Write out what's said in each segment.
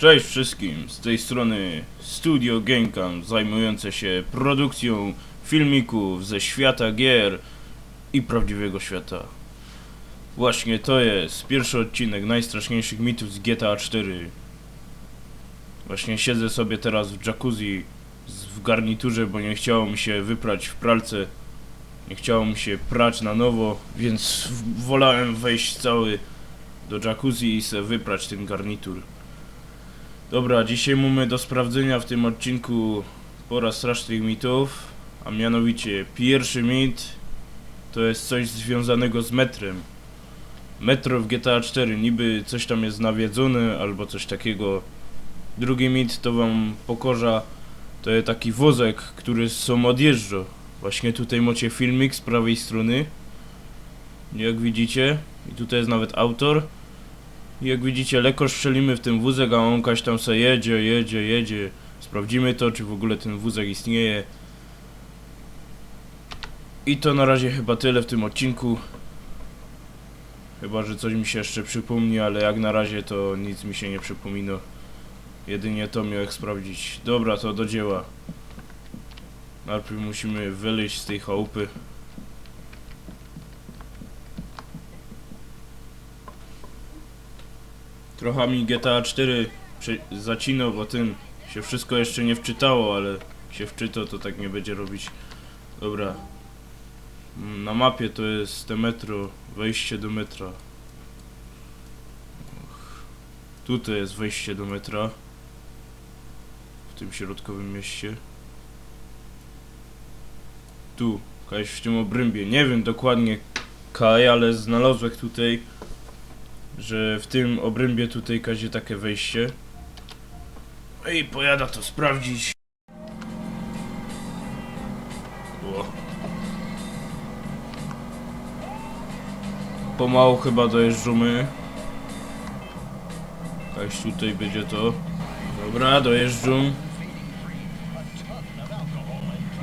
Cześć wszystkim, z tej strony Studio Gamecam zajmujące się produkcją filmików ze świata gier i prawdziwego świata. Właśnie to jest pierwszy odcinek najstraszniejszych mitów z GTA 4. Właśnie siedzę sobie teraz w jacuzzi w garniturze, bo nie chciało mi się wyprać w pralce. Nie chciało mi się prać na nowo, więc wolałem wejść cały do jacuzzi i se wyprać ten garnitur. Dobra, dzisiaj mamy do sprawdzenia w tym odcinku pora strasznych mitów, a mianowicie pierwszy mit to jest coś związanego z metrem. Metro w GTA 4 niby coś tam jest nawiedzone albo coś takiego. Drugi mit to wam pokorza, to jest taki wozek, który są odjeżdża. Właśnie tutaj macie filmik z prawej strony. Jak widzicie, i tutaj jest nawet autor. Jak widzicie, lekko strzelimy w ten wózek, a on kaś tam se jedzie, jedzie, jedzie. Sprawdzimy to, czy w ogóle ten wózek istnieje. I to na razie chyba tyle w tym odcinku. Chyba, że coś mi się jeszcze przypomni, ale jak na razie to nic mi się nie przypomina. Jedynie to miałem sprawdzić. Dobra, to do dzieła. Najpierw musimy wyleźć z tej chałupy. Trochę mi GTA 4 prze- zacinał, bo tym się wszystko jeszcze nie wczytało, ale się wczyta, to tak nie będzie robić. Dobra. Na mapie to jest te metro, wejście do metra. Tutaj jest wejście do metra. W tym środkowym mieście. Tu, jakaś w tym obrębie. Nie wiem dokładnie kaj, ale znalazłem tutaj że w tym obrębie tutaj kazie takie wejście. Ej, pojada to sprawdzić. O. Pomału chyba dojeżdżamy. Kaś tutaj będzie to. Dobra, dojeżdżam.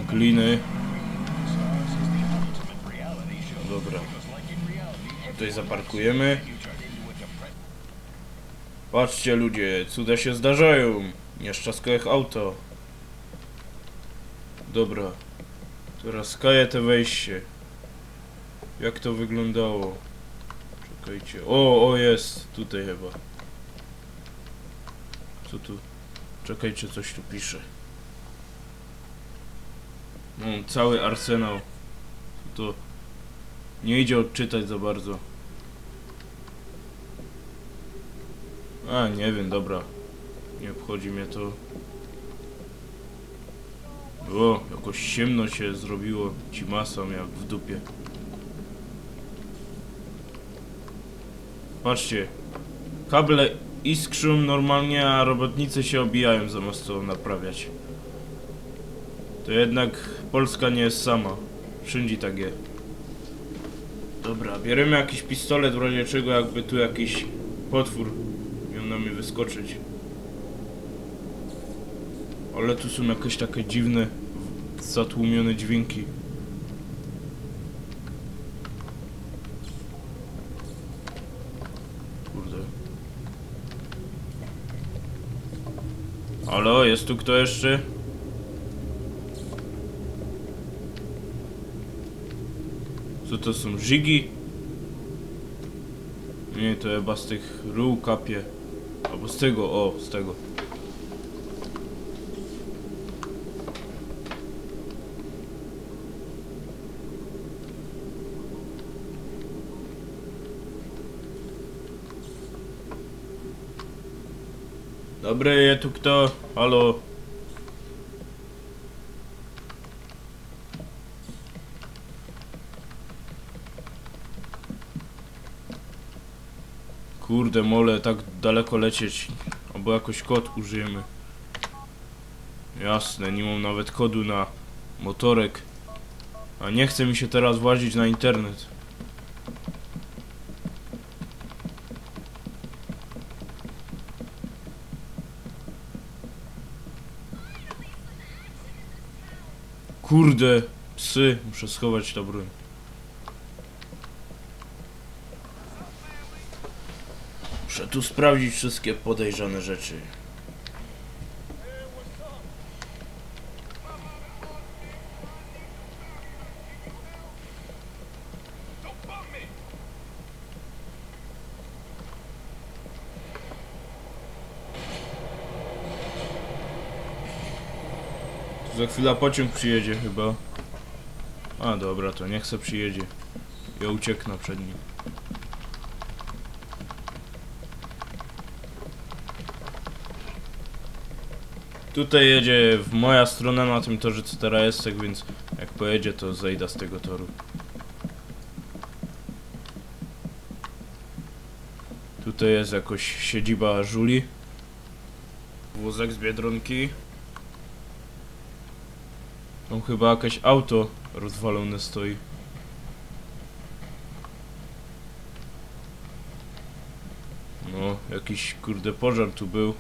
Gliny. Dobra. Tutaj zaparkujemy. Patrzcie ludzie, cuda się zdarzają. Nieszczasko jak auto. Dobra. Teraz kaję te wejście. Jak to wyglądało? Czekajcie. O, o jest. Tutaj chyba. Co tu? Czekajcie, coś tu pisze. Mam cały arsenał. To nie idzie odczytać za bardzo. A, nie wiem, dobra. Nie obchodzi mnie to. O, jakoś ciemno się zrobiło. Ci masą jak w dupie. Patrzcie. Kable iskrzą normalnie, a robotnicy się obijają zamiast to naprawiać. To jednak Polska nie jest sama. Wszędzie tak jest. Dobra, bierzemy jakiś pistolet w razie czego jakby tu jakiś potwór na mnie wyskoczyć. Ale tu są jakieś takie dziwne, zatłumione dźwięki. Kurde. Halo, jest tu kto jeszcze? Co to są, żygi? Nie, to chyba z tych rół kapie. Albo z tego, o, z tego. Dobry, tu kto? Halo? Kurde mole, tak daleko lecieć. Albo jakoś kod użyjemy. Jasne, nie mam nawet kodu na motorek. A nie chce mi się teraz włazić na internet. Kurde, psy, muszę schować ta broń. Muszę tu sprawdzić wszystkie podejrzane rzeczy. Za chwilę pociąg przyjedzie chyba. A dobra, to niech se przyjedzie. Ja ucieknę przed nim. Tutaj jedzie w moja strona na tym torze co teraz jest, tak więc jak pojedzie to zejdę z tego toru. Tutaj jest jakoś siedziba Żuli. Wózek z Biedronki. Tam chyba jakieś auto rozwalone stoi. No, jakiś kurde pożar tu był.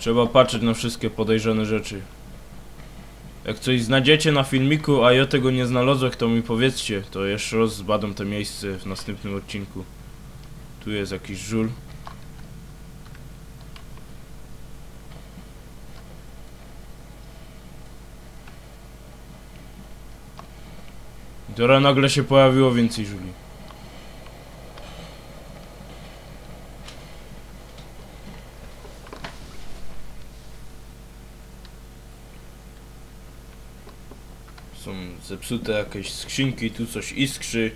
Trzeba patrzeć na wszystkie podejrzane rzeczy. Jak coś znajdziecie na filmiku, a ja tego nie znalazłem, to mi powiedzcie, to jeszcze raz zbadam to miejsce w następnym odcinku. Tu jest jakiś żul. Teraz nagle się pojawiło więcej żuli. Są zepsute jakieś skrzynki, tu coś iskrzy.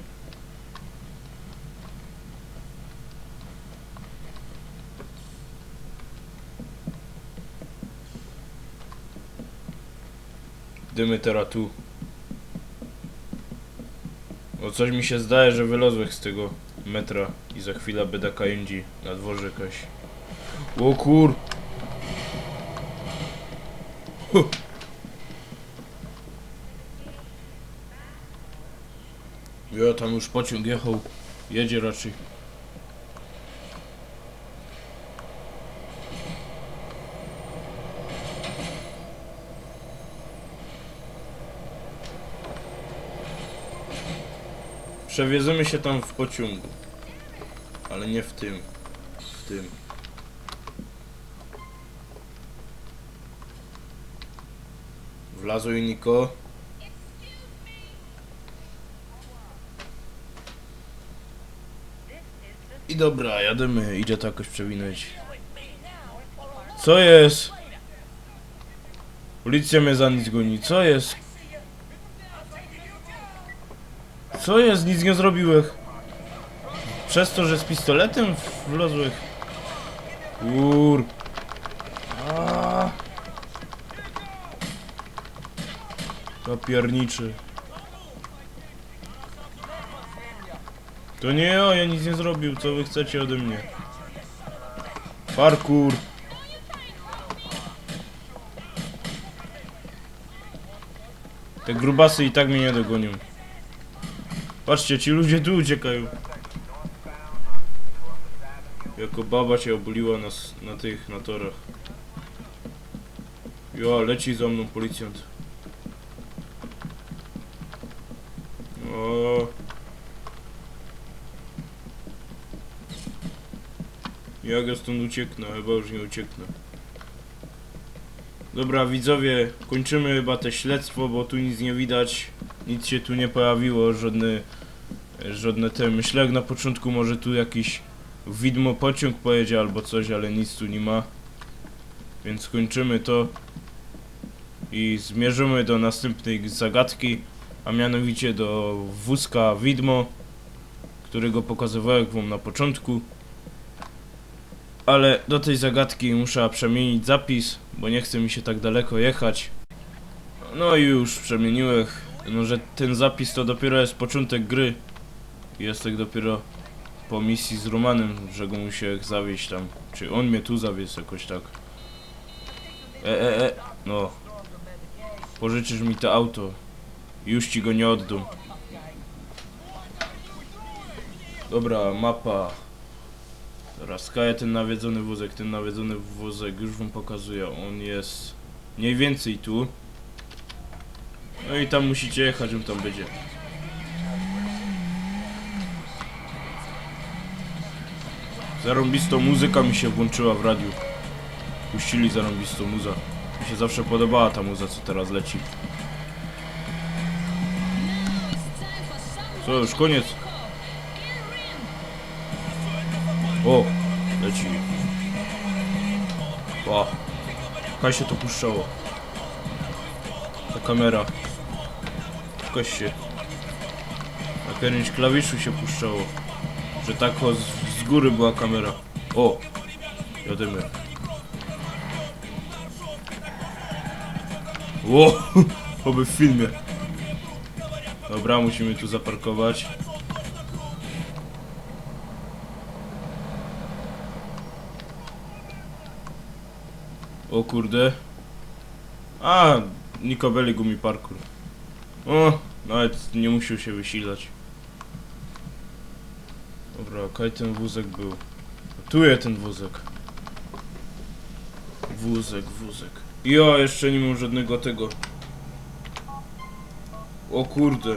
Dymy teraz tu. O coś mi się zdaje, że wylozłych z tego metra i za chwilę będę kajędzi na dworze jakaś. O kur... Huh. Ja tam już pociąg jechał. Jedzie raczej. Przewiezymy się tam w pociągu. Ale nie w tym. W tym. Wlazuj Niko. I dobra, jademy, idzie to jakoś przewinąć. Co jest? Policja mnie za nic goni, co jest? Co jest? Nic nie zrobiłem. Przez to, że z pistoletem wlozłeś. Kur... Papierniczy. To nie ja, ja nic nie zrobił, co wy chcecie ode mnie? Parkour! Te grubasy i tak mnie nie dogonią. Patrzcie, ci ludzie tu uciekają. Jako baba się obuliła na, s- na tych, na torach. Jo, leci za mną policjant. O. Jak ja stąd ucieknę? Chyba już nie ucieknę. Dobra, widzowie, kończymy chyba te śledztwo, bo tu nic nie widać. Nic się tu nie pojawiło, żadne, żadne te. Myślę, jak na początku może tu jakiś widmo pociąg pojedzie albo coś, ale nic tu nie ma. Więc kończymy to i zmierzymy do następnej zagadki, a mianowicie do wózka widmo, którego pokazywałem wam na początku. Ale do tej zagadki muszę przemienić zapis, bo nie chce mi się tak daleko jechać. No i już przemieniłem. No, że ten zapis to dopiero jest początek gry. Jest tak dopiero po misji z Romanem, że go muszę zawieźć tam. Czy on mnie tu zawiózł jakoś tak. E, e, e, no. Pożyczysz mi to auto. Już ci go nie oddam. Dobra, mapa. Teraz kaję ten nawiedzony wózek, ten nawiedzony wózek już wam pokazuję, on jest mniej więcej tu. No i tam musicie jechać, on tam będzie. Zarąbistą muzyka mi się włączyła w radiu. Puścili zarąbistą muzę. Mi się zawsze podobała ta muza, co teraz leci. Co, już koniec? O, leci. Ła. Kaj się to puszczało. Ta kamera. Jakoś się. Na którymś klawiszu się puszczało. Że tak o, z, z góry była kamera. O! Jadymy. Ło! Oby w filmie. Dobra, musimy tu zaparkować. O kurde. A, Nikobeli gumi parkour. O, nawet nie musiał się wysilać. Dobra, kaj ten wózek był? Tu jest ten wózek. Wózek, wózek. Ja jeszcze nie mam żadnego tego. O kurde.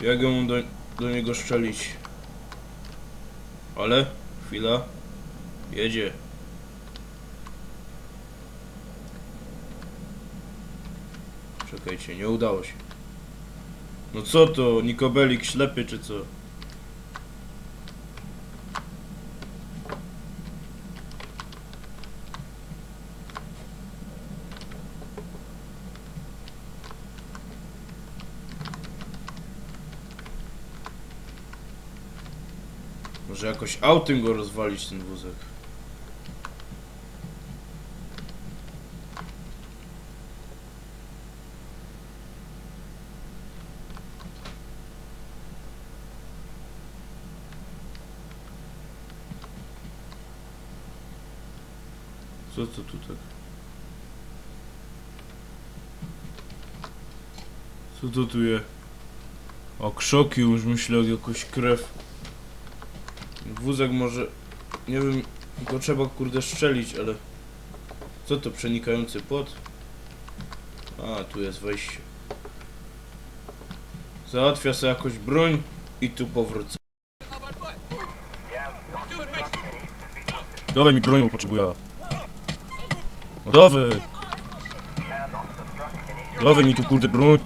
Jak ja do, do niego szczelić? Ale, chwila. Jedzie. Czekajcie, nie udało się. No co to, Nikobelik ślepy czy co? Może jakoś autem go rozwalić ten wózek. Co to tu tak? Co to tu je? O, krzoki już myślę, jakoś krew. Wózek może... Nie wiem, go trzeba kurde szczelić, ale... Co to, przenikający płot? A, tu jest wejście. Załatwia sobie jakoś broń i tu powrócę. Dawaj mi broń, bo potrzebuję. Dawaj! Dawaj mi tu kurde broń.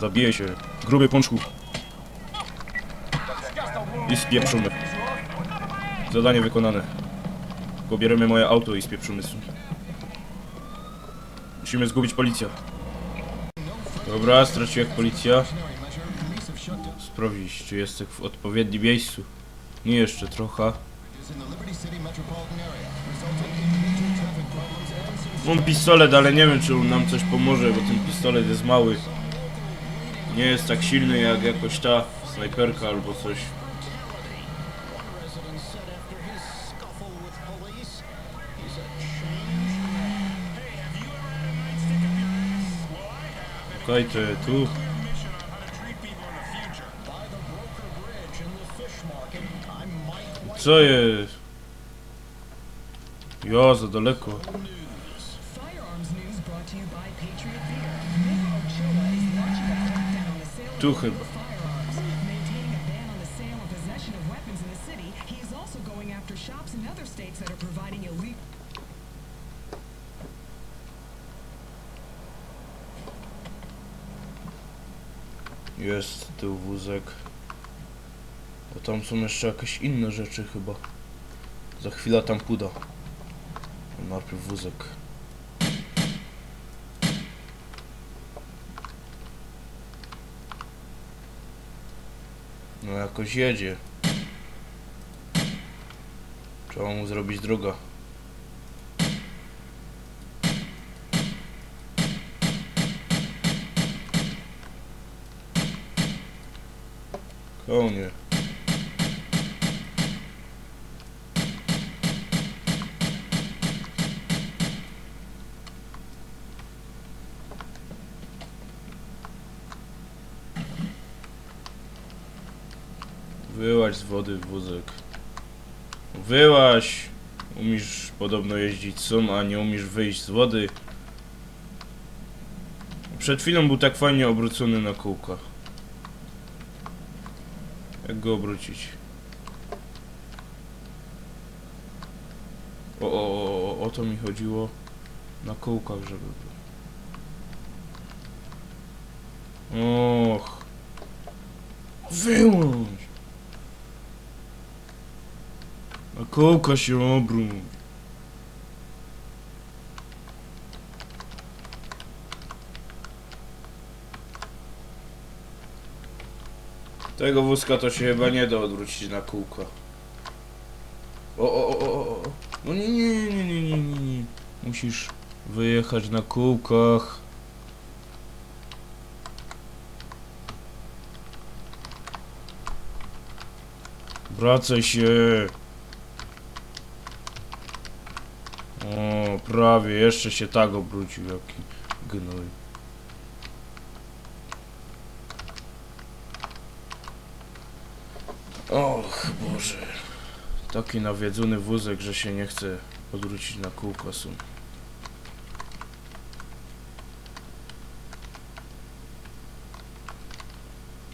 Zabiję się. Gruby pączku. I spieprzony. Zadanie wykonane. Pobierzemy moje auto i spieprzymy stąd. Musimy zgubić policja. Dobra, straciłem policja. Sprawdzić, czy jestem w odpowiednim miejscu. Nie jeszcze trochę. Mam pistolet, ale nie wiem, czy on nam coś pomoże, bo ten pistolet jest mały. Nie jest tak silny jak jakoś ta snajperka albo coś. Okej, tu. Co jest? Jo, za daleko. Tu chyba. Jest tył wózek. A tam są jeszcze jakieś inne rzeczy chyba. Za chwilę tam puda. Najpierw wózek. No jakoś jedzie. Trzeba mu zrobić droga. Konie. Wody wózek. Wyłaź! Umiesz podobno jeździć sum, a nie umiesz wyjść z wody. Przed chwilą był tak fajnie obrócony na kółkach. Jak go obrócić? O, o, o, o to mi chodziło. Na kółkach, żeby był. Och. Wyłącz! Na kołka się obróć. Tego wózka to się chyba nie da odwrócić na kółko. O, o, o, o, o. No nie, nie, nie, nie, nie, nie, nie. Musisz wyjechać na kółkach. Wracaj się. O, prawie, jeszcze się tak obrócił, jaki gnój. Och, Boże. Taki nawiedzony wózek, że się nie chce odwrócić na kółko są.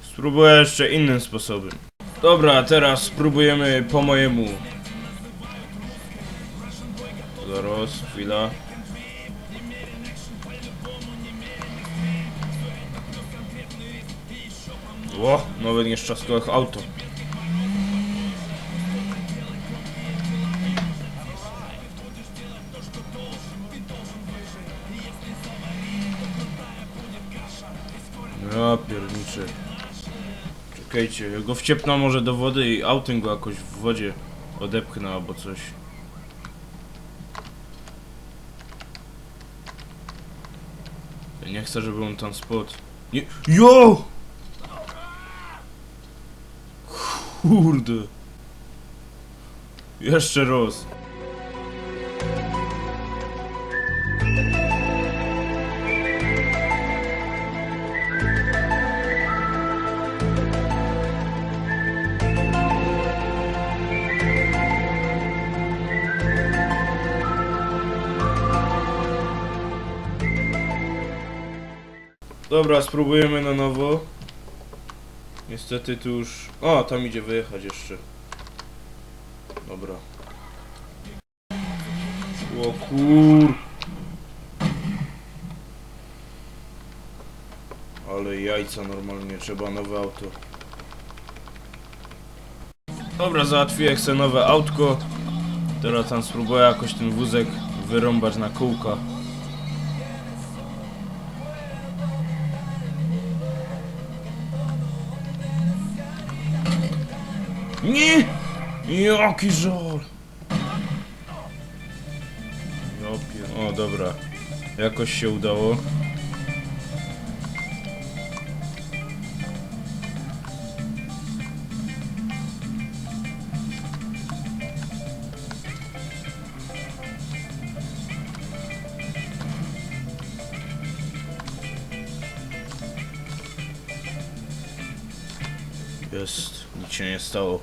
Spróbuję jeszcze innym sposobem. Dobra, teraz spróbujemy po mojemu. Zaraz, chwila. Ło, nawet nie szczaskał jak auto. Ja pierniczę. Czekajcie, go wciepnę może do wody i autem go jakoś w wodzie odepchnę albo coś. Ja nie chcę, żeby on tam spadł. Nie. Jo! Kurde. Jeszcze raz. Dobra, spróbujemy na nowo. Niestety tu już... O, tam idzie wyjechać jeszcze. Dobra. O kur... Ale jajca normalnie, trzeba nowe auto. Dobra, załatwiłem sobie nowe autko. Teraz tam spróbuję jakoś ten wózek wyrąbać na kółka. Nie! Jaki pier- O, dobra. Jakoś się udało. Stało.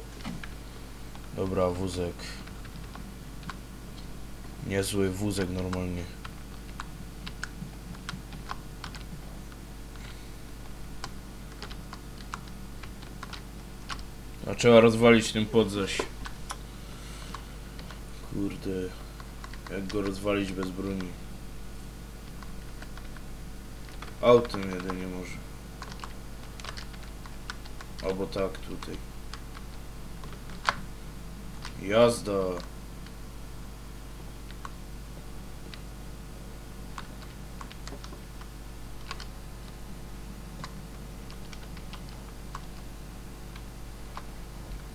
Dobra, wózek. Niezły wózek normalnie. A trzeba rozwalić ten pod zaś. Kurde. Jak go rozwalić bez broni? Autem jedynie może. Albo tak tutaj. Jazda.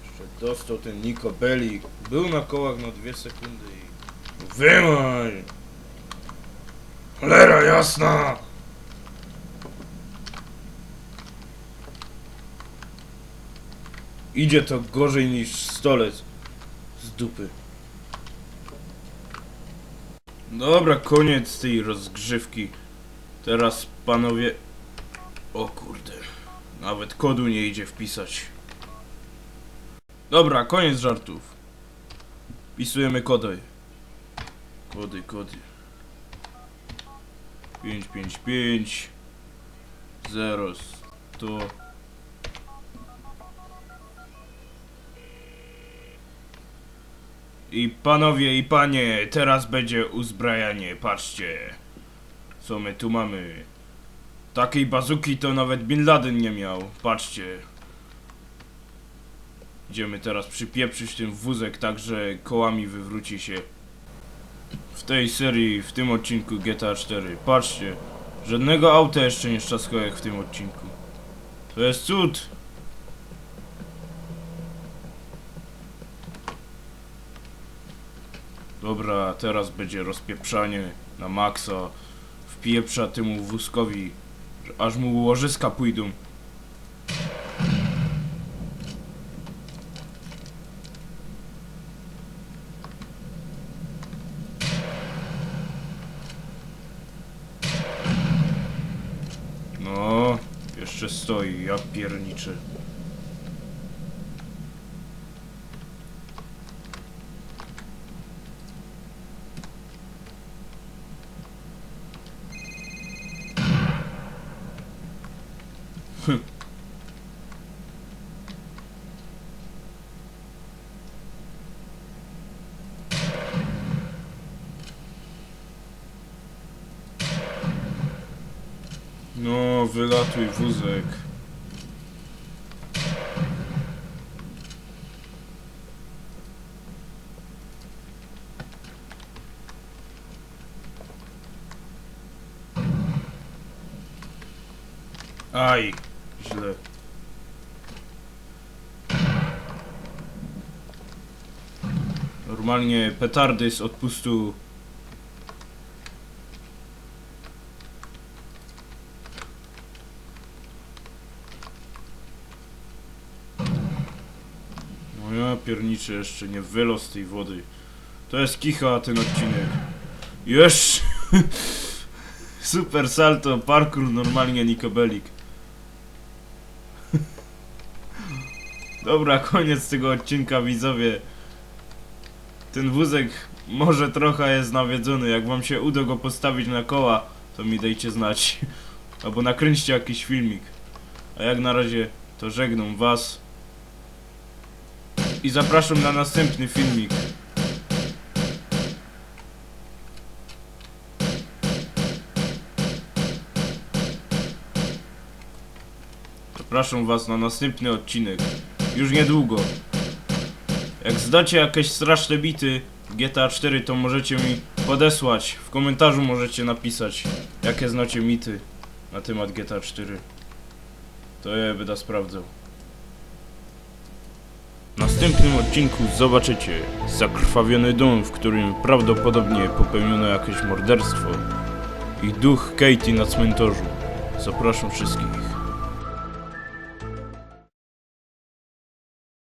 Jeszcze dostał ten Niko Belli. Był na kołach na dwie sekundy i... Wymaj! Cholera jasna! Idzie to gorzej niż stolec z dupy. Dobra, koniec tej rozgrzewki. Teraz panowie... O kurde. Nawet kodu nie idzie wpisać. Dobra, koniec żartów. Wpisujemy kody. Kody, kody. 555 0 100 I panowie i panie, teraz będzie uzbrajanie, patrzcie. Co my tu mamy? Takiej bazuki to nawet Bin Laden nie miał, patrzcie. Idziemy teraz przypieprzyć ten wózek tak, że kołami wywróci się. W tej serii, w tym odcinku GTA 4. Patrzcie, żadnego auta jeszcze nie szczaskało jak w tym odcinku. To jest cud! Dobra, teraz będzie rozpieprzanie na maksa. Wpieprza temu wózkowi, aż mu łożyska pójdą. No, jeszcze stoi, ja pierniczę. No, wylatuj wózek. Aj, źle. Normalnie petardy z odpustu No pierniczę jeszcze nie wylos tej wody. To jest kicha ten odcinek. Jeszcze! Super salto, parkour normalnie Nikobelik. Dobra, koniec tego odcinka widzowie. Ten wózek może trochę jest nawiedzony. Jak wam się uda go postawić na koła, to mi dajcie znać. Albo nakręćcie jakiś filmik. A jak na razie, to żegnam was. I zapraszam na następny filmik. Zapraszam was na następny odcinek. Już niedługo. Jak zdacie jakieś straszne bity GTA 4, to możecie mi podesłać. W komentarzu możecie napisać, jakie znacie mity na temat GTA 4. To ja będę sprawdzał. W następnym odcinku zobaczycie zakrwawiony dom, w którym prawdopodobnie popełniono jakieś morderstwo i duch Katie na cmentarzu. Zapraszam wszystkich.